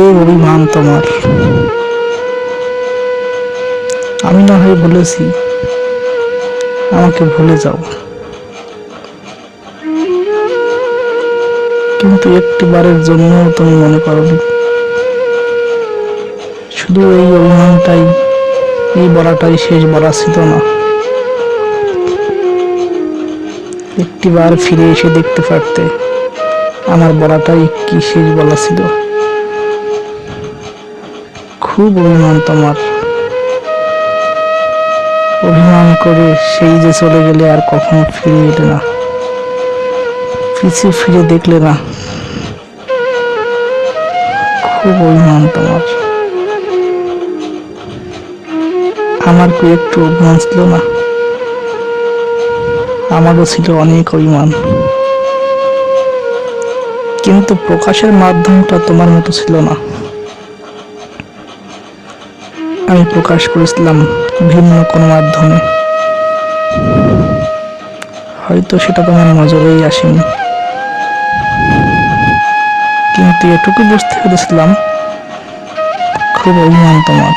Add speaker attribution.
Speaker 1: খুব অভিমান তোমার। আমি না হয় বলেছি, আমাকে ভুলে যাও। কিন্তু একটি বারের জন্য তুমি মনে করনি। শুধু এই অভিমানটাই, এই বলাটাই শেষ বলা ছিল না। একটি বার ফিরে এসে দেখতে পারতে, আমার বলাটাই কি শেষ বলা ছিল। খুব অভিমান তোমার। অভিমান করে সেই যে চলে গেলে আর কখনো ফিরে এলে না। পিছু ফিরে দেখলে না। খুব অভিমান তোমার। আমার কি একটু অভিমান ছিল না? আমারও ছিল অনেক অভিমান। কিন্তু প্রকাশের মাধ্যমটা তোমার মতো ছিল না। আমি প্রকাশ করেছিলাম ভিন্ন কোনো মাধ্যমে। হয়তো সেটা তোমার নজরেই আসেনি। কিন্তু এটুকু বুঝতে পেরেছিলাম খুব অভিমান তোমার।